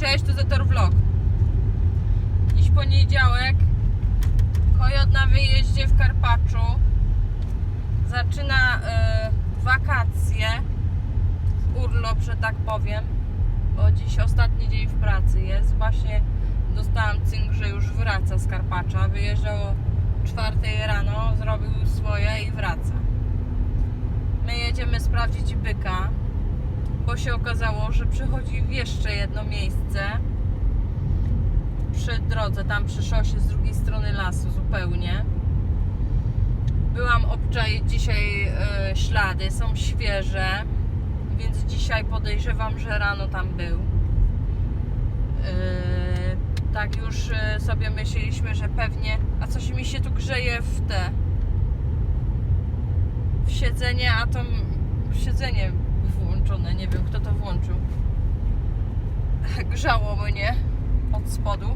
Cześć, tu Zetor Vlog. Dziś poniedziałek. Kojot na wyjeździe w Karpaczu. Zaczyna e, wakacje. Urlop, że tak powiem. Bo dziś ostatni dzień w pracy jest. Właśnie dostałam cynk, że już wraca z Karpacza. Wyjeżdżał o 4 rano, zrobił swoje i wraca. My jedziemy sprawdzić byka bo się okazało, że przychodzi w jeszcze jedno miejsce przy drodze, tam przy szosie z drugiej strony lasu zupełnie. Byłam obczaić dzisiaj e, ślady, są świeże, więc dzisiaj podejrzewam, że rano tam był. E, tak już e, sobie myśleliśmy, że pewnie. A coś mi się tu grzeje w te. W siedzenie, a to m- siedzenie włączone, nie wiem kto to włączył. Grzało mnie od spodu.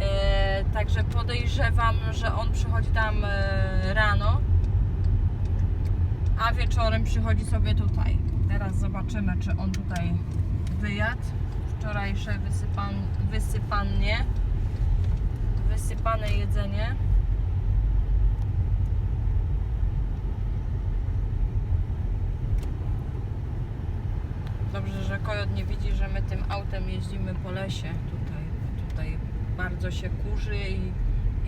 E, także podejrzewam, że on przychodzi tam e, rano, a wieczorem przychodzi sobie tutaj. Teraz zobaczymy, czy on tutaj wyjadł. Wczorajsze wysypan, wysypanie, wysypane jedzenie. Dobrze, że Kojot nie widzi, że my tym autem jeździmy po lesie tutaj. Tutaj bardzo się kurzy i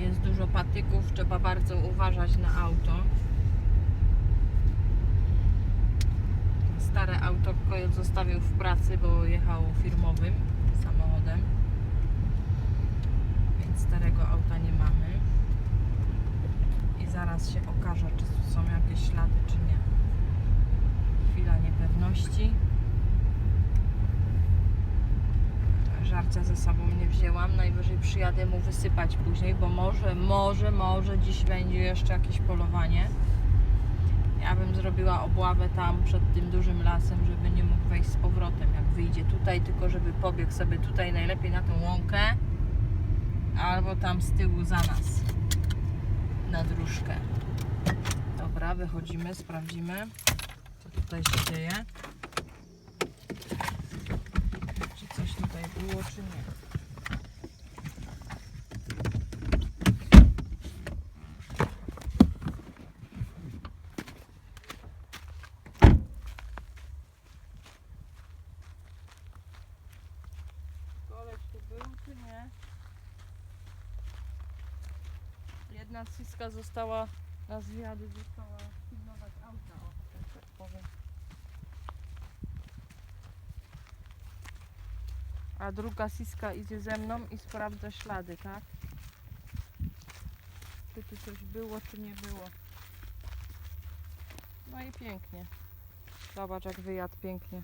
jest dużo patyków. Trzeba bardzo uważać na auto. Stare auto Kojot zostawił w pracy, bo jechał firmowym samochodem. Więc starego auta nie mamy. I zaraz się okaże, czy są jakieś ślady, czy nie. Chwila niepewności. Żarcia ze sobą nie wzięłam. Najwyżej przyjadę mu wysypać później, bo może, może, może dziś będzie jeszcze jakieś polowanie. Ja bym zrobiła obławę tam przed tym dużym lasem, żeby nie mógł wejść z powrotem, jak wyjdzie tutaj, tylko żeby pobiegł sobie tutaj najlepiej na tą łąkę albo tam z tyłu za nas na dróżkę. Dobra, wychodzimy, sprawdzimy, co tutaj się dzieje. Czy coś tutaj było, czy nie. Jedna ciska została na zwiady, została pilnować auta, o, tak powiem. A druga siska idzie ze mną i sprawdza ślady, tak? Czy tu coś było, czy nie było. No i pięknie. Zobacz jak wyjadł pięknie.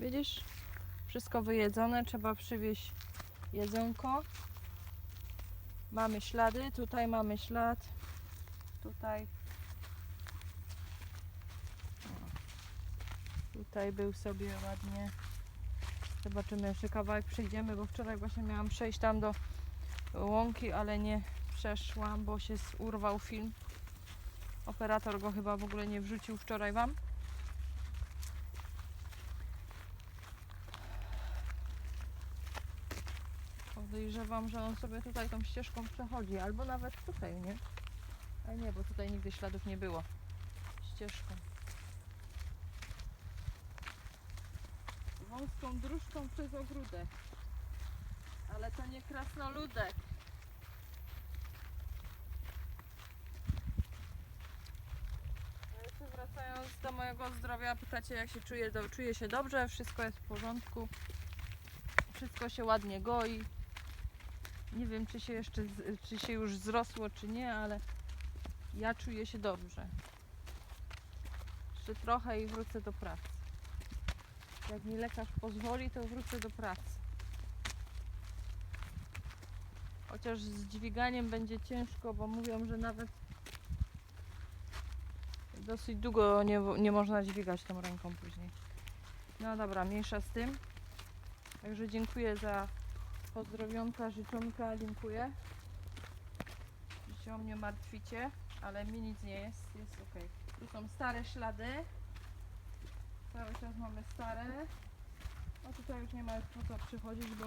Widzisz? Wszystko wyjedzone, trzeba przywieźć jedzonko. Mamy ślady, tutaj mamy ślad. Tutaj. O. Tutaj był sobie ładnie. Zobaczymy jeszcze kawałek przejdziemy, bo wczoraj właśnie miałam przejść tam do łąki, ale nie przeszłam, bo się urwał film. Operator go chyba w ogóle nie wrzucił wczoraj Wam. Podejrzewam, że on sobie tutaj tą ścieżką przechodzi, albo nawet tutaj, nie? Ale nie, bo tutaj nigdy śladów nie było. Ścieżką. Wąską dróżką przez ogródek. Ale to nie krasnoludek. No wracając do mojego zdrowia, pytacie jak się czuję, do, czuję się dobrze, wszystko jest w porządku. Wszystko się ładnie goi. Nie wiem czy się jeszcze, czy się już zrosło czy nie, ale ja czuję się dobrze. Jeszcze trochę i wrócę do pracy. Jak mi lekarz pozwoli, to wrócę do pracy. Chociaż z dźwiganiem będzie ciężko, bo mówią, że nawet dosyć długo nie, nie można dźwigać tą ręką później. No dobra, mniejsza z tym. Także dziękuję za pozdrowionka, życzonka, dziękuję. Że o mnie martwicie, ale mi nic nie jest, jest ok. Tu są stare ślady. Cały czas mamy stare. O tutaj już nie ma po co przychodzić, bo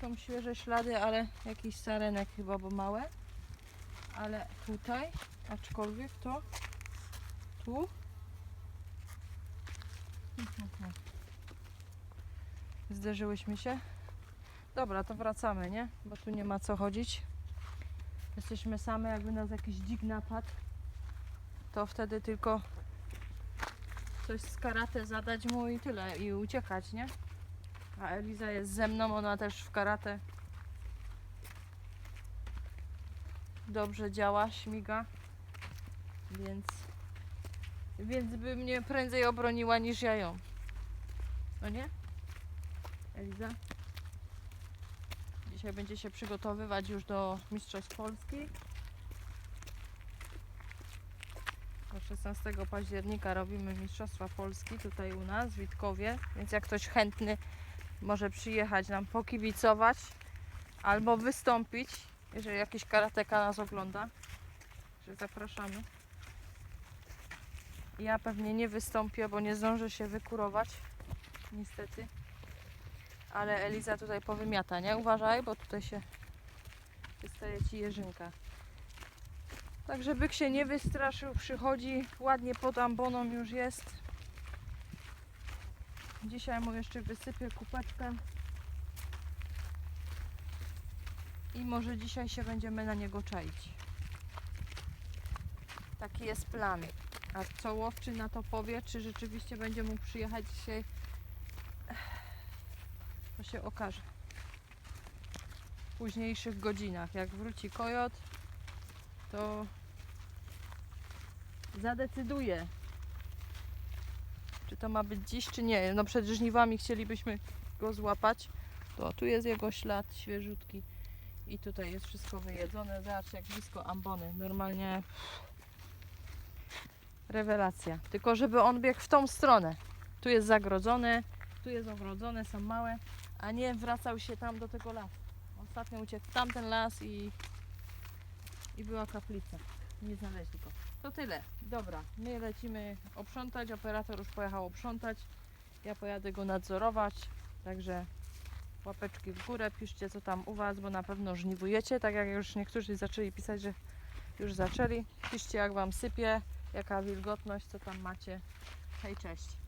są świeże ślady, ale jakiś sarenek chyba, bo małe. Ale tutaj, aczkolwiek to tu zderzyłyśmy się. Dobra, to wracamy, nie? Bo tu nie ma co chodzić. Jesteśmy same, jakby nas jakiś dzik napadł, to wtedy tylko coś z karate zadać mu i tyle, i uciekać, nie? A Eliza jest ze mną, ona też w karate dobrze działa, śmiga, więc, więc by mnie prędzej obroniła niż ja ją. No nie? Eliza? Dzisiaj będzie się przygotowywać już do Mistrzostw Polski. Do 16 października robimy Mistrzostwa Polski tutaj u nas w Witkowie, więc jak ktoś chętny może przyjechać nam pokibicować albo wystąpić, jeżeli jakiś karateka nas ogląda, że zapraszamy. Ja pewnie nie wystąpię, bo nie zdążę się wykurować, niestety. Ale Eliza tutaj powymiata, nie? Uważaj, bo tutaj się wystaje Ci jeżynka. Tak, żeby się nie wystraszył, przychodzi ładnie pod amboną już jest. Dzisiaj mu jeszcze wysypię kupeczkę. I może dzisiaj się będziemy na niego czaić. Taki jest plan. A co łowczy na to powie, czy rzeczywiście będzie mógł przyjechać dzisiaj, to się okaże. W późniejszych godzinach. Jak wróci kojot, to zadecyduje, czy to ma być dziś, czy nie. No przed żniwami chcielibyśmy go złapać. To tu jest jego ślad świeżutki i tutaj jest wszystko wyjedzone. Zobaczcie jak blisko ambony. Normalnie rewelacja. Tylko żeby on biegł w tą stronę. Tu jest zagrodzone, tu jest ogrodzone, są małe, a nie wracał się tam do tego lasu. Ostatnio uciekł tamten las i, i była kaplica. Nie znaleźli go. To tyle. Dobra, my lecimy oprzątać. Operator już pojechał oprzątać. Ja pojadę go nadzorować. Także łapeczki w górę, piszcie co tam u Was, bo na pewno żniwujecie. Tak jak już niektórzy zaczęli pisać, że już zaczęli. Piszcie jak Wam sypie, jaka wilgotność, co tam macie. Hej, cześć.